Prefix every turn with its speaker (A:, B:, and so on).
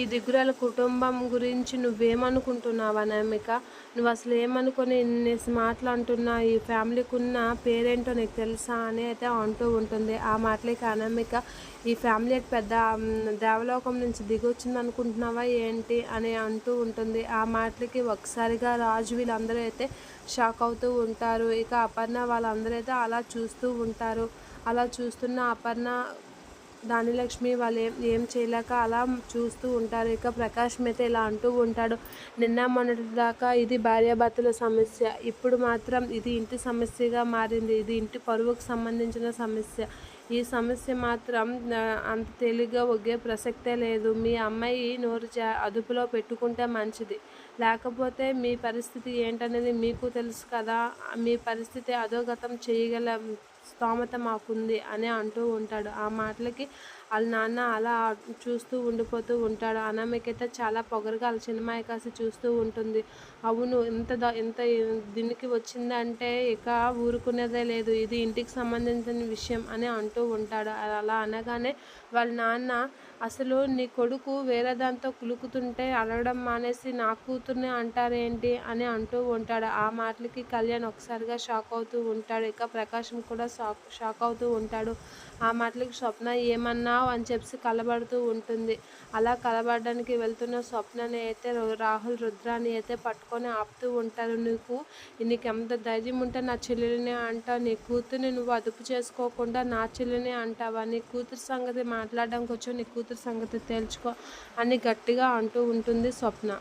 A: ఈ దిగురాల కుటుంబం గురించి నువ్వేమనుకుంటున్నావు అనామిక నువ్వు అసలు ఏమనుకొని ఇన్ని మాటలు అంటున్నా ఈ ఫ్యామిలీకి ఉన్న పేరేంటో నీకు తెలుసా అని అయితే అంటూ ఉంటుంది. ఆ మాటలకి అనామిక ఈ ఫ్యామిలీ పెద్ద దేవలోకం నుంచి దిగొచ్చింది అనుకుంటున్నావా ఏంటి అని అంటూ ఉంటుంది. ఆ మాటలకి ఒకసారిగా రాజు వీళ్ళందరూ అయితే షాక్ అవుతూ ఉంటారు. ఇక అపర్ణ వాళ్ళందరూ అయితే అలా చూస్తూ ఉంటారు. అలా చూస్తున్న అపర్ణ దానిలక్ష్మి వాళ్ళు ఏం ఏం చేయలేక అలా చూస్తూ ఉంటారు. ఇక ప్రకాష్ అయితే ఇలా అంటూ ఉంటాడు నిన్న మొన్నటి దాకా ఇది భార్యాభర్తల సమస్య ఇప్పుడు మాత్రం ఇది ఇంటి సమస్యగా మారింది ఇది ఇంటి పరువుకు సంబంధించిన సమస్య. ఈ సమస్య మాత్రం అంత తేలిగ్గా ఒగ్గే ప్రసక్తే లేదు. మీ అమ్మాయి నోరు జా అదుపులో పెట్టుకుంటే మంచిది. లేకపోతే మీ పరిస్థితి ఏంటనేది మీకు తెలుసు కదా మీ పరిస్థితి అధోగతం చేయగల స్తోమత మాకుంది అని అంటూ ఉంటాడు. ఆ మాటలకి వాళ్ళ నాన్న అలా చూస్తూ ఉండిపోతూ ఉంటాడు. అనామికైతే చాలా పొగరుగా వాళ్ళ సినిమా కాసి చూస్తూ ఉంటుంది. అవును ఇంత ఇంత దీనికి వచ్చిందంటే ఇక ఊరుకునేదే లేదు. ఇది ఇంటికి సంబంధించిన విషయం అని అంటూ ఉంటాడు. అలా అనగానే వాళ్ళ నాన్న అసలు నీ కొడుకు వేరే దాంతో కులుకుతుంటే అడగడం మానేసి నా కూతుర్ని అంటారేంటి? అని అంటూ ఉంటాడు. ఆ మాటలకి కళ్యాణ్ ఒకసారిగా షాక్ అవుతూ ఉంటాడు. ఇక ప్రకాశం కూడా షాక్ షాక్ అవుతూ ఉంటాడు. ఆ మాటలకి స్వప్న ఏమన్నా అని చెప్పి కలబడుతూ ఉంటుంది. అలా కలబడడానికి వెళ్తున్న స్వప్నని అయితే రాహుల్ రుద్రాని అయితే పట్టుకొని ఆపుతూ ఉంటారు. నీకు నీకు ఎంత ధైర్యం ఉంటే నా చెల్లెలిని అంటావు. నీ కూతుర్ని నువ్వు అదుపు చేసుకోకుండా నా చెల్లిని అంటావా? నీ కూతురు సంగతి మాట్లాడడానికి వచ్చావు నీ కూతురు సంగతి తేల్చుకో అని గట్టిగా అంటూ ఉంటుంది స్వప్న.